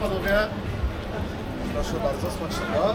Panowie. Proszę bardzo, smacznego.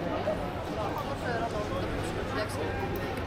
Thank you.